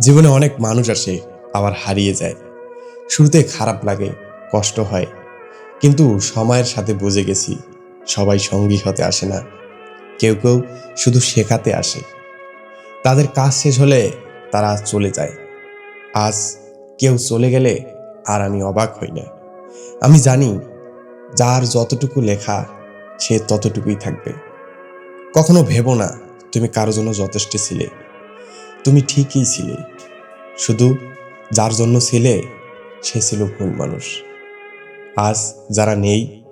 জীবনে অনেক মানুষ আসে, আবার হারিয়ে যায়। শুরুতে খারাপ লাগে, কষ্ট হয়। কিন্তু সময়ের সাথে বুঝে গেছি, সবাই সঙ্গী হতে আসে না। কেউ কেউ শুধু শেখাতে আসে। তাদের কাজ শেষ হলে তারা চলে যায়। আজ কেউ চলে গেলে আর আমি অবাক হই না। আমি জানি, যার যতটুকু লেখা, সে ততটুকুই থাকবে। কখনো ভেবো না, তুমি কারও জন্য যথেষ্ট ছিলে। তুমি ঠিকই ছিলে। শুধু যার জন্য ছিলে, সে ছিল ভুল মানুষ। আজ যারা নেই,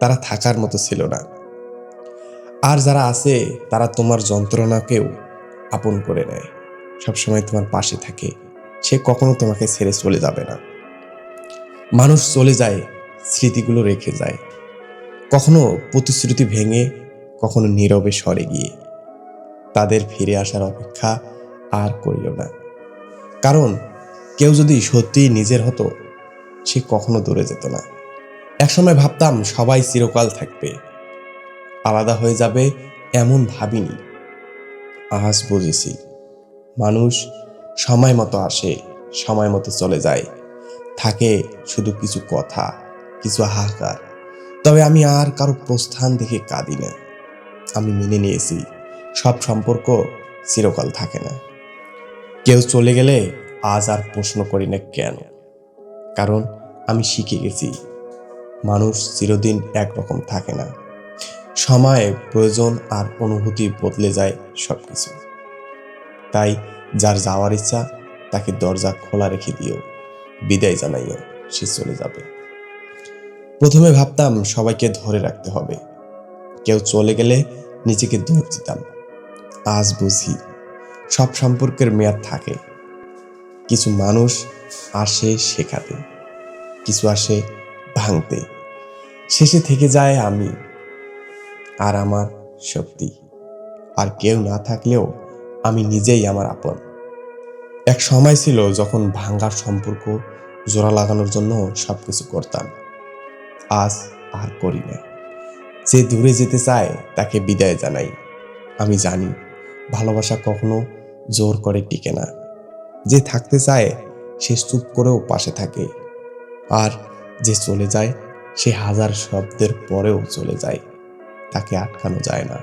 তারা থাকার মতো ছিল না। আর যারা আছে, তারা তোমার যন্ত্রণাকেও আপন করে নেয়। সবসময় তোমার পাশে থাকে। সে কখনো তোমাকে ছেড়ে চলে যাবে না। মানুষ চলে যায়, স্মৃতিগুলো রেখে যায়। কখনো প্রতিশ্রুতি ভেঙে, কখনো নীরবে সরে গিয়ে। তাদের ফিরে আসার অপেক্ষা আর করিও না। কারণ কেউ যদি সত্যিই নিজের হতো, সে কখনো দূরে যেত না। একসময় ভাবতাম সবাই চিরকাল থাকবে। আলাদা হয়ে যাবে এমন ভাবিনি। আজ বুঝেছি, মানুষ সময় মতো আসে, সময় মতো চলে যায়। থাকে শুধু কিছু কথা, কিছু হাহাকার। তবে আমি আর কারও প্রস্থান দেখে কাঁদি না। আমি মেনে নিয়েছি, সব সম্পর্ক চিরকাল থাকে না। কেউ চলে গেলে আজ আর প্রশ্ন করি না কেন? কারণ আমি শিখে গেছি, মানুষ চিরদিন একরকম থাকে না। সময়ে, প্রয়োজন আর অনুভূতি বদলে যায় সব কিছু তাই যার যাওয়ার ইচ্ছা, তাকে দরজা খোলা রেখে দিও। বিদায় জানাইও, সে চলে যাবে। প্রথমে ভাবতাম সবাইকে ধরে রাখতে হবে। কেউ চলে গেলে নিজেকে দৌড় দিতাম। আজ বুঝি সব সম্পর্কের মেয়াদ থাকে। কিছু মানুষ আসে শেখাতে, কিছু আসে ভাঙতে। শেষে থেকে যায় আমি আর আমার শক্তি। আর কেউ না থাকলেও আমি নিজেই আমার আপন। এক সময় ছিল যখন ভাঙ্গার সম্পর্ক জোড়া লাগানোর জন্য সব কিছু করতাম। আজ আর করি না যে দূরে যেতে চায় তাকে বিদায় জানাই। আমি জানি ভালোবাসা কখনো জোর করে টিকে না। যে থাকতে চায়, সে চুপ করেও পাশে থাকে। আর যে চলে যায়, সে হাজার শব্দের পরেও চলে যায়। তাকে আটকানো যায় না।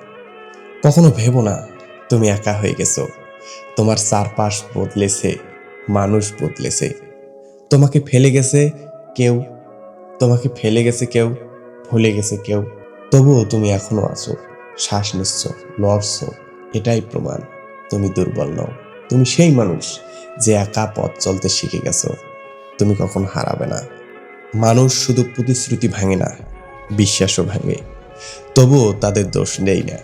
কখনো ভেবো না, তুমি একা হয়ে গেছো। তোমার চারপাশ বদলেছে, মানুষ বদলেছে। তোমাকে ফেলে গেছে কেউ, তোমাকে ফেলে গেছে কেউ, ভুলে গেছে কেউ। তবুও তুমি এখনও আছো, শ্বাস নিচ্ছ, লড়ছো, এটাই প্রমাণ। তুমি দুর্বল নও। তুমি সেই মানুষ যে একা পথ চলতে শিখে গেছো। তুমি কখন হারাবে না। মানুষ শুধু প্রতিশ্রুতি ভাঙে না, বিশ্বাসও ভাঙে। তবুও তাদের দোষ নেই না।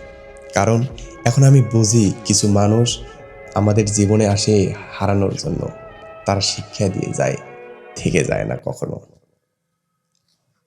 কারণ এখন আমি বুঝি কিছু মানুষ আমাদের জীবনে আসে হারানোর জন্য। তারা শিক্ষা দিয়ে যায়, থেকে যায় না কখনো।